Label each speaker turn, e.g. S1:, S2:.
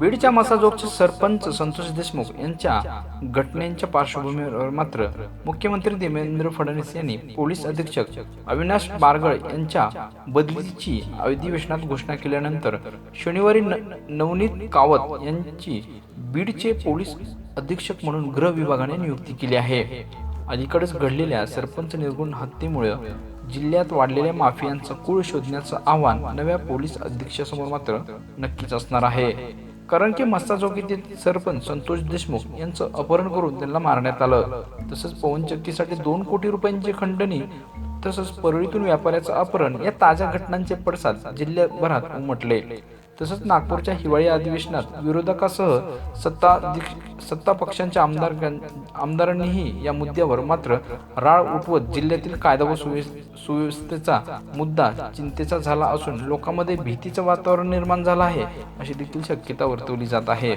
S1: बीडच्या मसाजोगचे सरपंच संतोष देशमुख यांच्या घटनेच्या पार्श्वभूमीवर मात्र मुख्यमंत्री देवेंद्र फडणवीस यांनी पोलीस अधीक्षक अविनाश बारगळ यांच्या बदलीची अधिवेशनात घोषणा केल्यानंतर शनिवारी न- नवनीत कावत यांची बीडचे पोलीस अधीक्षक म्हणून गृह विभागाने नियुक्ती केली आहे. अलीकडेच घडलेल्या सरपंच निर्गुण हत्येमुळे जिल्ह्यात वाढलेल्या माफियांचा कूळ शोधण्याचं आव्हान नव्या पोलीस अधीक्षासमोर मात्र नक्कीच असणार आहे. कारण की मस्ता चौकीतील सरपंच संतोष देशमुख यांचं अपहरण करून त्यांना मारण्यात आलं. तसंच पवनचक्कीसाठी दोन कोटी रुपयांची खंडणी तसंच परळीतून व्यापाऱ्याचं अपहरण या ताज्या घटनांचे पडसाद जिल्ह्याभरात उमटले. तसंच नागपूरच्या हिवाळी अधिवेशनात विरोधकासह सत्ता सत्ता पक्षांच्या आमदार आमदारांनीही या मुद्द्यावर मात्र राळ उठवत जिल्ह्यातील कायदा व सुव्यवस्थेचा मुद्दा चिंतेचा झाला असून लोकांमध्ये भीतीचं वातावरण निर्माण झालं आहे अशी देखील शक्यता वर्तवली जात आहे.